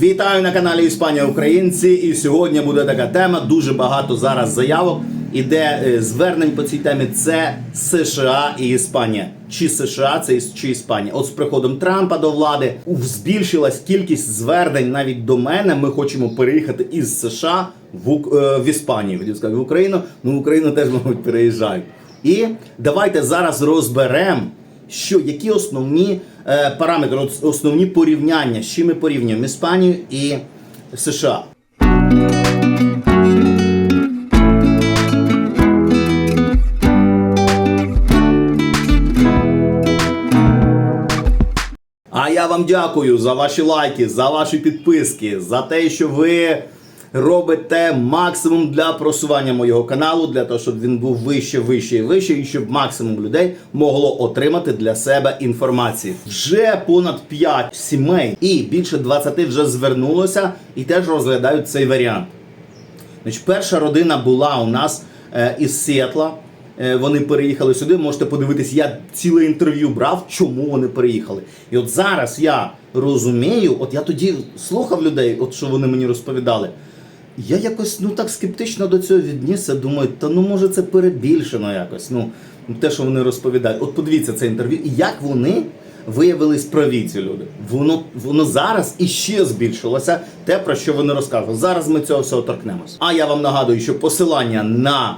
Вітаю на каналі Іспанія Українці. І сьогодні буде така тема. Дуже багато зараз заявок. Іде е, звернень по цій темі. Це США і Іспанія. Чи США це чи Іспанія? От з приходом Трампа до влади збільшилась кількість звернень навіть до мене. Ми хочемо переїхати із США в, е, в Іспанію. Хотів сказати в Україну. Ну в Україну теж мабуть переїжджають. І давайте зараз розберемо що які основні е, параметри, основні порівняння, з чим ми порівнюємо Іспанію і США. А я вам дякую за ваші лайки, за ваші підписки, за те, що ви робите максимум для просування моєго каналу, для того, щоб він був вище, вище і вище, і щоб максимум людей могло отримати для себе інформацію. Вже понад 5 сімей і більше 20 вже звернулося і теж розглядають цей варіант. Значить, перша родина була у нас е, із Сіетла. Е, вони переїхали сюди. Можете подивитись, я ціле інтерв'ю брав, чому вони переїхали. І от зараз я розумію, от я тоді слухав людей, от що вони мені розповідали. Я якось ну так скептично до цього віднісся. Думаю, та ну може це перебільшено якось. Ну те, що вони розповідають. От подивіться це інтерв'ю, і як вони виявились праві ці люди. Воно воно зараз іще збільшилося те, про що вони розказували. Зараз ми цього всього торкнемось. А я вам нагадую, що посилання на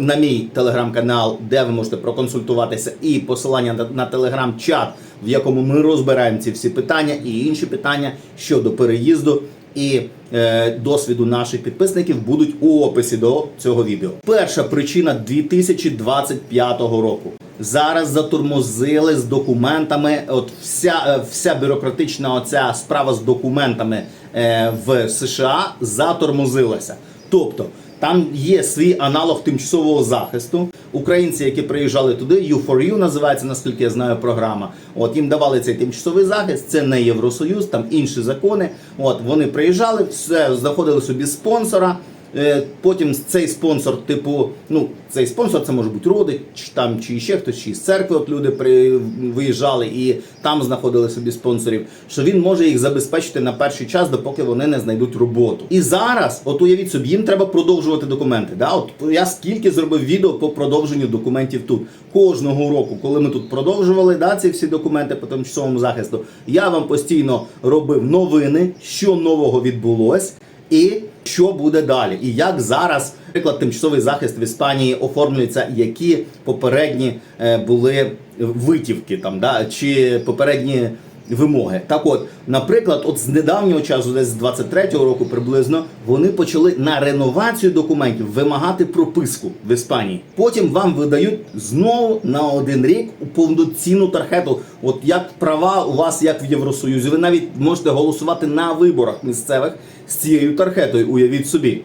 на мій телеграм-канал, де ви можете проконсультуватися, і посилання на, на телеграм-чат, в якому ми розбираємо ці всі питання і інші питання щодо переїзду. І е, досвіду наших підписників будуть у описі до цього відео. Перша причина 2025 року. Зараз затормозили з документами. От вся, е, вся бюрократична оця справа з документами е, в США затормозилася. Тобто там є свій аналог тимчасового захисту. Українці, які приїжджали туди, U4U називається, наскільки я знаю, програма. От їм давали цей тимчасовий захист. Це не Євросоюз, там інші закони. От вони приїжджали, все знаходили собі спонсора. Е, Потім цей спонсор, типу, ну цей спонсор це може бути родич, там чи ще хтось, чи з церкви. От люди при виїжджали і там знаходили собі спонсорів. Що він може їх забезпечити на перший час, допоки вони не знайдуть роботу. І зараз, от уявіть собі, їм треба продовжувати документи. Да? От я скільки зробив відео по продовженню документів тут кожного року, коли ми тут продовжували да, ці всі документи по тимчасовому захисту. Я вам постійно робив новини, що нового відбулось. І що буде далі, і як зараз, наприклад, тимчасовий захист в Іспанії оформлюється, які попередні е, були витівки там, да, чи попередні вимоги. Так от, наприклад, от з недавнього часу, десь з 23-го року приблизно, вони почали на реновацію документів вимагати прописку в Іспанії. Потім вам видають знову на один рік у повноцінну тархету. От як права у вас, як в Євросоюзі, ви навіть можете голосувати на виборах місцевих з цією тархетою. Уявіть собі.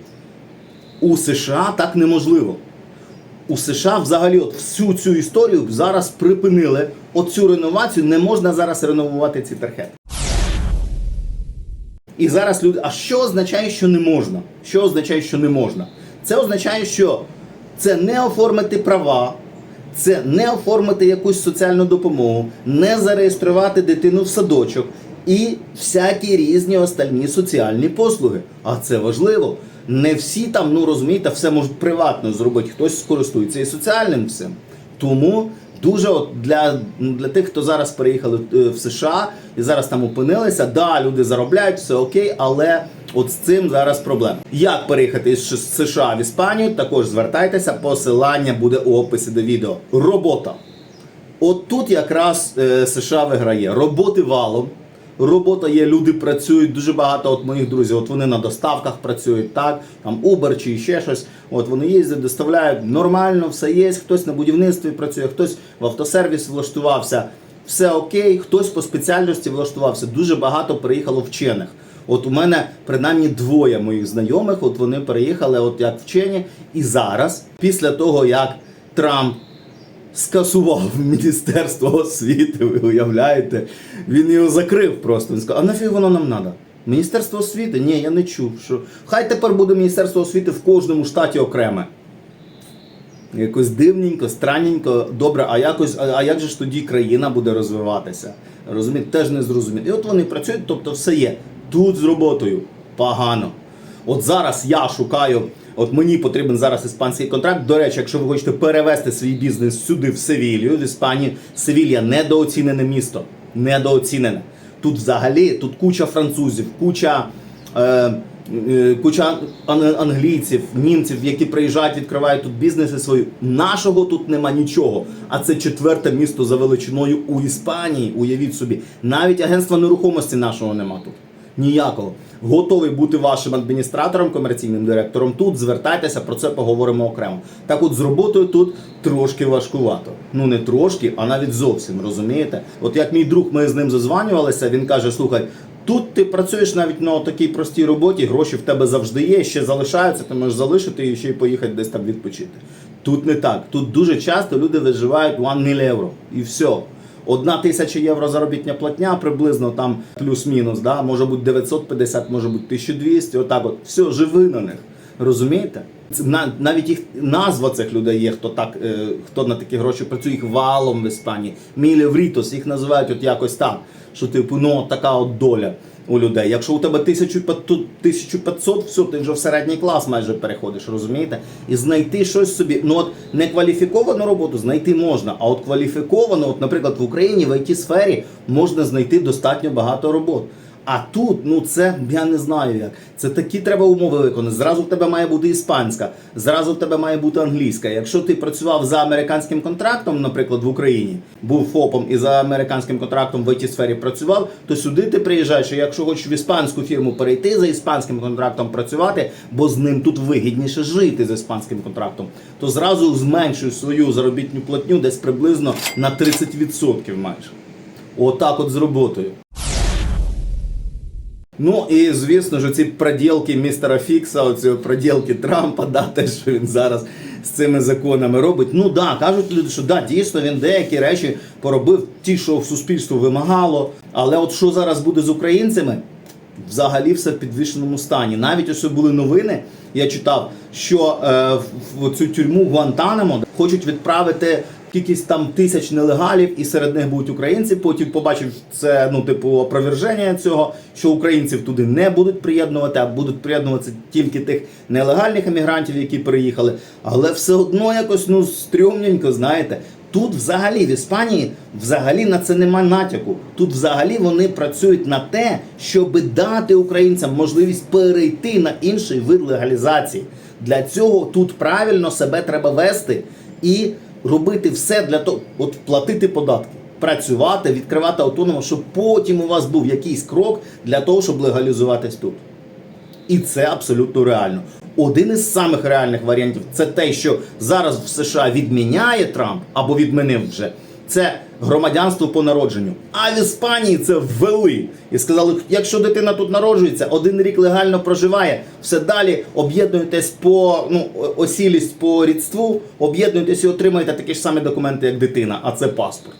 У США так неможливо. У США взагалі от всю цю історію зараз припинили. Оцю реновацію не можна зараз реновувати ці тархети. І зараз люди. А що означає, що не можна? Що означає, що не можна? Це означає, що це не оформити права, це не оформити якусь соціальну допомогу, не зареєструвати дитину в садочок і всякі різні остальні соціальні послуги. А це важливо. Не всі там, ну розумієте, все можуть приватно зробити, хтось скористується і соціальним всім. Тому дуже от для, для тих, хто зараз переїхали е, в США і зараз там опинилися, да, люди заробляють, все окей, але от з цим зараз проблема. Як переїхати Ш- США в Іспанію? Також звертайтеся, посилання буде у описі до відео. Робота. От тут якраз е, США виграє. Роботи валом. Робота є, люди працюють дуже багато. От моїх друзів, от вони на доставках працюють, так там Uber чи ще щось. От вони їздять, доставляють нормально, все є. Хтось на будівництві працює, хтось в автосервіс влаштувався. Все окей, хтось по спеціальності влаштувався. Дуже багато приїхало вчених. От у мене принаймні двоє моїх знайомих. От вони переїхали, от як вчені, і зараз, після того як Трамп скасував Міністерство освіти, ви уявляєте? Він його закрив просто. Він сказав, а нафіг воно нам треба? Міністерство освіти? Ні, я не чув. Що... Хай тепер буде Міністерство освіти в кожному штаті окреме. Якось дивненько, странненько, добре, а якось, а, як же ж тоді країна буде розвиватися? Розумієте, теж не зрозуміло. І от вони працюють, тобто все є. Тут з роботою погано. От зараз я шукаю, от мені потрібен зараз іспанський контракт. До речі, якщо ви хочете перевести свій бізнес сюди, в Севілью, в Іспанії, Севілья недооцінене місто. Недооцінене. Тут взагалі тут куча французів, куча. Е, е, Куча англійців, німців, які приїжджають, відкривають тут бізнеси свої. Нашого тут нема нічого. А це четверте місто за величиною у Іспанії. Уявіть собі, навіть агентства нерухомості нашого нема тут. Ніякого. Готовий бути вашим адміністратором, комерційним директором. Тут звертайтеся, про це поговоримо окремо. Так от з роботою тут трошки важкувато. Ну не трошки, а навіть зовсім розумієте. От як мій друг, ми з ним зазванювалися, він каже: слухай. Тут ти працюєш навіть на такій простій роботі, гроші в тебе завжди є, ще залишаються, ти можеш залишити і ще й поїхати десь там відпочити. Тут не так. Тут дуже часто люди виживають 1 міль євро і все. Одна тисяча євро заробітня платня, приблизно там плюс-мінус, да? може бути 950, може бути 1200, отак от. Все, живи на них. Розумієте? На- навіть їх назва цих людей є, хто так, е, хто на такі гроші працює, їх валом в Іспанії. Мілеврітос, їх називають от якось так. Що типу, ну така от доля у людей. Якщо у тебе 1500, 1500, все, ти вже в середній клас майже переходиш, розумієте? І знайти щось собі. Ну от некваліфіковану роботу знайти можна, а от кваліфіковану, от, наприклад, в Україні в it сфері можна знайти достатньо багато робот. А тут, ну це я не знаю як. Це такі треба умови виконати. Зразу в тебе має бути іспанська, зразу в тебе має бути англійська. Якщо ти працював за американським контрактом, наприклад, в Україні, був ФОПом і за американським контрактом в it сфері працював, то сюди ти приїжджаєш. І якщо хочеш в іспанську фірму перейти за іспанським контрактом працювати, бо з ним тут вигідніше жити з іспанським контрактом, то зразу зменшуй свою заробітну платню десь приблизно на 30% майже. Отак от з роботою. Ну і звісно ж, ці проділки містера Фікса, оці проділки Трампа, да, те, що він зараз з цими законами робить. Ну да, кажуть люди, що да, дійсно він деякі речі поробив, ті, що в суспільство вимагало. Але от що зараз буде з українцями? Взагалі все в підвішеному стані. Навіть ось були новини, я читав, що е, в, цю тюрму Гуантанамо хочуть відправити кількість там тисяч нелегалів, і серед них будуть українці. Потім побачив це, ну, типу, опроверження цього, що українців туди не будуть приєднувати, а будуть приєднуватися тільки тих нелегальних емігрантів, які переїхали. Але все одно якось ну стрьомненько, знаєте. Тут взагалі в Іспанії взагалі на це нема натяку. Тут взагалі вони працюють на те, щоб дати українцям можливість перейти на інший вид легалізації. Для цього тут правильно себе треба вести і робити все для того, от платити податки, працювати, відкривати автономно, щоб потім у вас був якийсь крок для того, щоб легалізуватись тут. І це абсолютно реально. Один із самих реальних варіантів це те, що зараз в США відміняє Трамп або відмінив вже. Це громадянство по народженню. А в Іспанії це ввели і сказали: якщо дитина тут народжується, один рік легально проживає, все далі об'єднуєтесь по ну, осілість по рідству, об'єднуєтесь і отримуєте такі ж самі документи, як дитина, а це паспорт.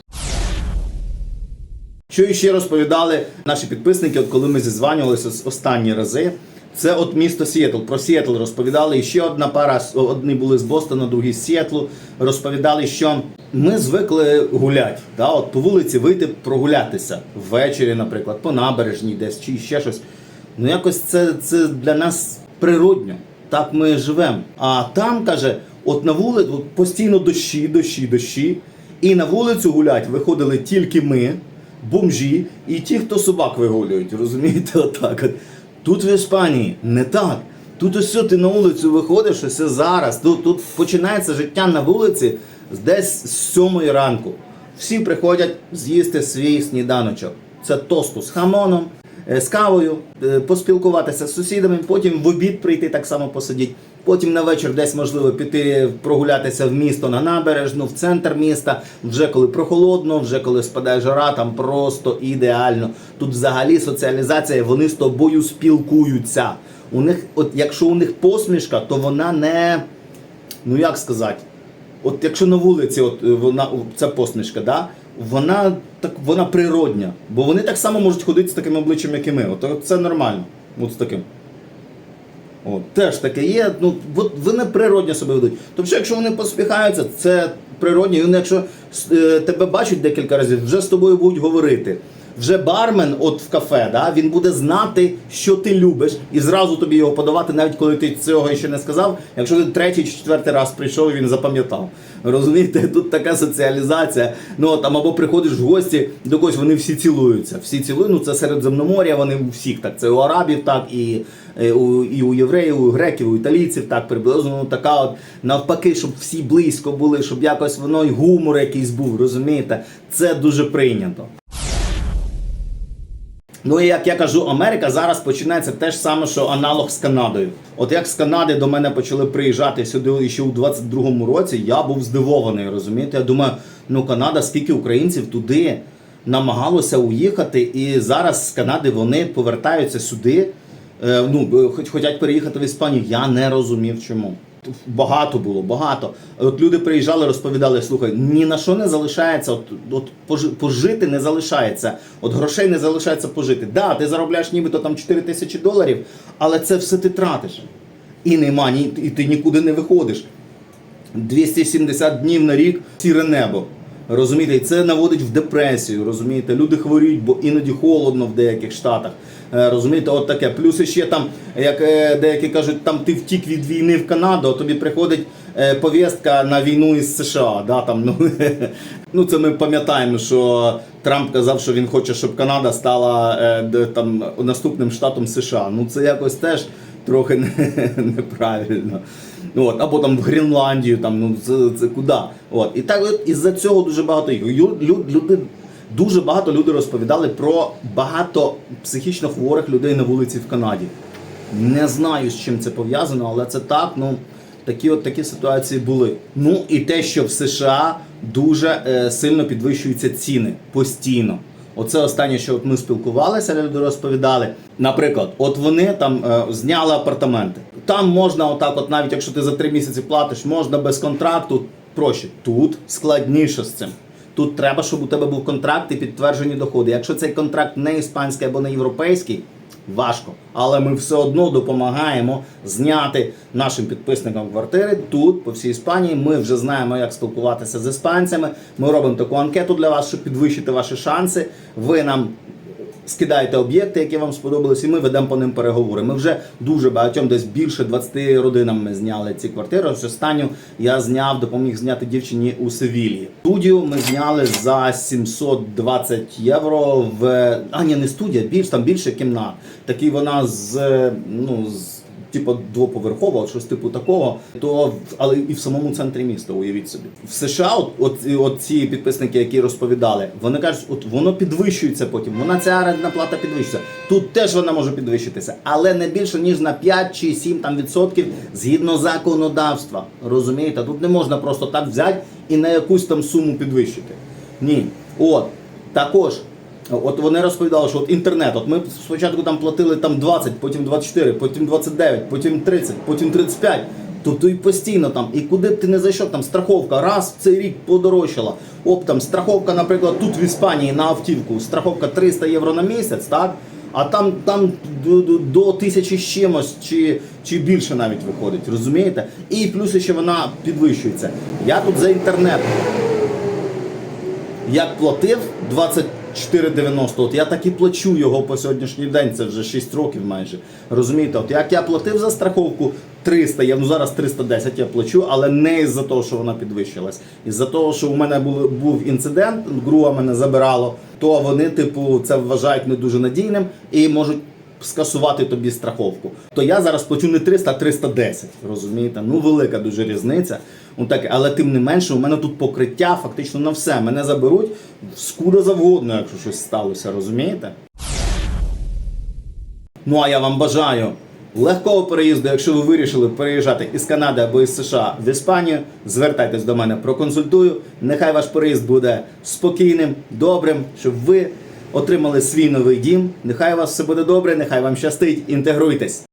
Що ще розповідали наші підписники, коли ми зізванювалися останні рази. Це от місто Сіетл. Про Сіетл розповідали. І ще одна пара, одні були з Бостона, другі з Сіетлу. Розповідали, що ми звикли гуляти. Да? От по вулиці вийти прогулятися ввечері, наприклад, по набережній десь чи ще щось. Ну якось це, це для нас природньо. Так ми живемо. А там каже, от на вулиці постійно дощі, дощі, дощі. І на вулицю гулять виходили тільки ми, бомжі, і ті, хто собак вигулюють. Розумієте, отак от. Тут в Іспанії не так. Тут ось ти на вулицю виходиш, ось зараз. Тут, тут починається життя на вулиці десь з сьомої ранку. Всі приходять з'їсти свій сніданочок. Це тосту з хамоном, е, з кавою, е, поспілкуватися з сусідами, потім в обід прийти так само посидіти. Потім на вечір десь можливо піти прогулятися в місто на набережну, в центр міста. Вже коли прохолодно, вже коли спадає жара, там просто ідеально. Тут взагалі соціалізація, вони з тобою спілкуються. У них, от якщо у них посмішка, то вона не ну як сказати, от якщо на вулиці, от е, вона ця посмішка, да, вона так вона природня, бо вони так само можуть ходити з таким обличчям, як і ми. От, це нормально. От з таким. От, теж таке є. Ну, от вони природньо себе ведуть. Тобто, якщо вони поспіхаються, це природньо. І вони, якщо е, тебе бачать декілька разів, вже з тобою будуть говорити. Вже бармен, от в кафе, да, він буде знати, що ти любиш, і зразу тобі його подавати, навіть коли ти цього ще не сказав. Якщо ти третій чи четвертий раз прийшов, він запам'ятав. Розумієте, тут така соціалізація. Ну там або приходиш в гості до когось, вони всі цілуються. Всі цілують, ну це Середземномор'я, вони у всіх так. Це у арабів, так і, е, у, і у євреїв, у греків, у італійців, так приблизно. Ну така от навпаки, щоб всі близько були, щоб якось воно й гумор якийсь був, розумієте? Це дуже прийнято. Ну і як я кажу, Америка зараз починається те ж саме, що аналог з Канадою. От як з Канади до мене почали приїжджати сюди ще у 22-му році, я був здивований, розумієте? Я думаю, ну Канада, скільки українців туди намагалося уїхати, і зараз з Канади вони повертаються сюди. Е, ну, хоч хочуть переїхати в Іспанію. Я не розумів чому. Багато було, багато. От люди приїжджали, розповідали, слухай, ні на що не залишається, от, от пожи- пожити не залишається, от грошей не залишається пожити. Да, ти заробляєш нібито там 4 тисячі доларів, але це все ти тратиш. І нема, ні, і ти нікуди не виходиш. 270 днів на рік сіре небо. Розумієте, і це наводить в депресію. Розумієте, люди хворіють, бо іноді холодно в деяких штатах. Е, Розумієте, от таке. Плюс ще там, як е, деякі кажуть, там ти втік від війни в Канаду, тобі приходить е, повістка на війну із США. Да, там, ну, ну це ми пам'ятаємо, що Трамп казав, що він хоче, щоб Канада стала там наступним штатом США. Ну це якось теж трохи не- неправильно. Ну, От, або там в Гренландію, там, ну це, це куди? От. І так от із-за цього дуже багато їх. Лю- лю- Люди, дуже багато люди розповідали про багато психічно хворих людей на вулиці в Канаді. Не знаю, з чим це пов'язано, але це так. Ну, такі от такі ситуації були. Ну і те, що в США дуже е, сильно підвищуються ціни постійно. Оце останнє, що от ми спілкувалися, люди розповідали. Наприклад, от вони там е, зняли апартаменти. Там можна, отак, от навіть якщо ти за три місяці платиш, можна без контракту проще. Тут складніше з цим. Тут треба, щоб у тебе був контракт і підтверджені доходи. Якщо цей контракт не іспанський або не європейський, важко. Але ми все одно допомагаємо зняти нашим підписникам квартири тут, по всій Іспанії. Ми вже знаємо, як спілкуватися з іспанцями. Ми робимо таку анкету для вас, щоб підвищити ваші шанси. Ви нам скидаєте об'єкти, які вам сподобались, і ми ведемо по ним переговори. Ми вже дуже багатьом, десь більше 20 родинам ми зняли ці квартири. Ось останню я зняв, допоміг зняти дівчині у Севілії. Студію ми зняли за 720 євро в а ні, не студія, більш там більше кімнат. Такий вона з ну з. Типу двоповерхова, щось типу такого, то але і в самому центрі міста, уявіть собі. В США, от, от, от ці підписники, які розповідали, вони кажуть, от воно підвищується потім. Вона ця орендна плата підвищується. Тут теж вона може підвищитися, але не більше ніж на 5 чи 7 там відсотків згідно законодавства. Розумієте? Тут не можна просто так взяти і на якусь там суму підвищити. Ні. От також. От вони розповідали, що от інтернет, от ми спочатку там платили там 20, потім 24, потім 29, потім 30, потім 35. Тобто і постійно там, і куди б ти не зайшов, там страховка раз в цей рік подорожчала. Оп, там страховка, наприклад, тут в Іспанії на автівку, страховка 300 євро на місяць, так? А там, там до, до, до тисячі з чимось чи, чи більше навіть виходить, розумієте? І плюс ще вона підвищується. Я тут за інтернет як платив 24,90, от я так і плачу його по сьогоднішній день, це вже 6 років майже. Розумієте, от як я платив за страховку 300, я ну зараз 310 я плачу, але не із-за того, що вона підвищилась. Із-за того, що у мене був, був інцидент, груа мене забирало, то вони, типу, це вважають не дуже надійним і можуть. Скасувати тобі страховку, то я зараз плачу не 300, а 310, розумієте? Ну велика дуже різниця. Ну так, але тим не менше, у мене тут покриття фактично на все. Мене заберуть скуди завгодно, якщо щось сталося, розумієте? Ну а я вам бажаю легкого переїзду, якщо ви вирішили переїжджати із Канади або із США в Іспанію, звертайтесь до мене, проконсультую. Нехай ваш переїзд буде спокійним, добрим, щоб ви отримали свій новий дім. Нехай у вас все буде добре, нехай вам щастить, інтегруйтесь.